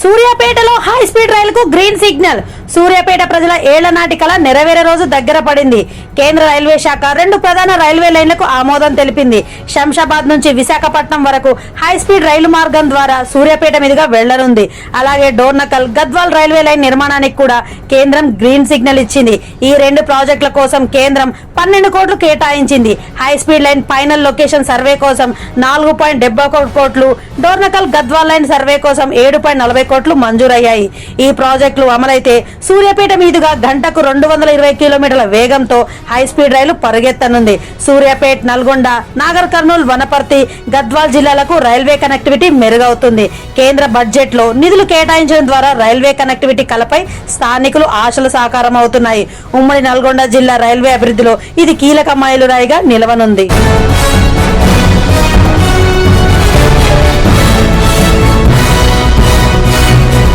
సూర్యాపేటలో high speed రైలుకు green signal Suryapet ప్రజల ఏళ్ళనాటి కళ నెరవేరే రోజు దగ్గర పడింది. కేంద్ర రైల్వే శాఖ రెండు ప్రధాన రైల్వే లైన్లకు ఆమోదం తెలిపింది. శంషాబాద్ నుంచి విశాఖపట్నం వరకు హై స్పీడ్ రైలు మార్గం ద్వారా సూర్యాపేట మీదుగా వెళ్ళనుంది. అలాగే డోర్నకల్ గద్వాల్ రైల్వే లైన్ నిర్మాణానికి కూడా కేంద్రం గ్రీన్ సిగ్నల్ ఇచ్చింది. ఈ రెండు ప్రాజెక్టుల కోసం కేంద్రం పన్నెండు కోట్లు కేటాయించింది. High speed line final location survey కోసం నాలుగు పాయింట్ డెబ్బై ఒకటి కోట్లు డోర్నకల్ గద్వాల్ లైన్ సర్వే కోసం ఏడు పాయింట్ నలభై కోట్లు మంజూరయ్యాయి. ఈ ప్రాజెక్టులు అమలైతే సూర్యాపేట మీదుగా గంటకు రెండు వందల ఇరవై కిలోమీటర్ల వేగంతో హై స్పీడ్ రైలు పరుగెత్తనుంది. సూర్యాపేట్ నల్గొండ నాగర్ కర్నూలు వనపర్తి గద్వాల్ జిల్లాలకు రైల్వే కనెక్టివిటీ మెరుగవుతుంది. కేంద్ర బడ్జెట్లో నిధులు కేటాయించడం ద్వారా రైల్వే కనెక్టివిటీ కలపై స్థానికులు ఆశలు సాకారం అవుతున్నాయి ఉమ్మడి నల్గొండ జిల్లా రైల్వే అభివృద్ధిలో ఇది కీలక మైలురాయిగా నిలవనుంది.